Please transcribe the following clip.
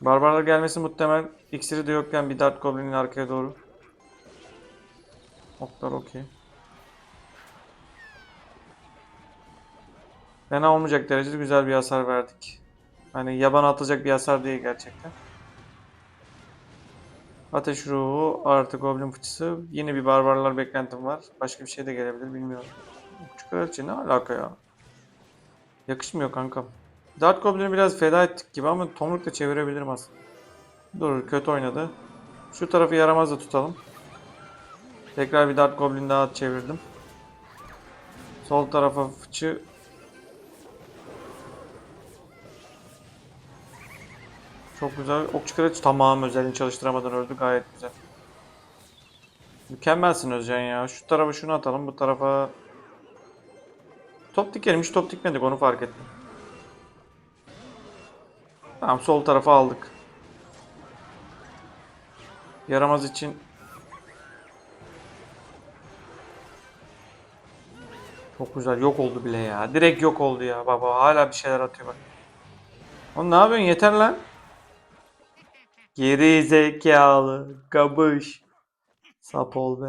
Barbarlar gelmesi muhtemel. İksiri de yokken bir Dart Goblin'in arkaya doğru. Oklar okey. Fena olmayacak derecede güzel bir hasar verdik. Hani yabana atacak bir hasar değil gerçekten. Ateş ruhu artı goblin fıçısı. Yine bir barbarlar beklentim var. Başka bir şey de gelebilir bilmiyorum. Küçük kraliçe ne alaka ya? Yakışmıyor kankam. Dart Goblin'i biraz feda ettik gibi ama tomruk da çevirebilirim aslında. Dur kötü oynadı. Şu tarafı yaramaz da tutalım. Tekrar bir Dart Goblin daha çevirdim. Sol tarafa fıçı. Çok güzel. Okçu kraliçe tamam özelliğini çalıştıramadan öldü. Gayet güzel. Mükemmelsin Özcan ya. Şu tarafa şunu atalım. Bu tarafa top dikelim. Hiç top dikmedik onu fark ettim. Tamam sol tarafa aldık. Yaramaz için Çok güzel yok oldu bile ya. Direkt yok oldu ya baba. Hala bir şeyler atıyor bak. Oğlum ne yapıyorsun? Yeter lan. Geri zekalı. Kabış. Sap ol be.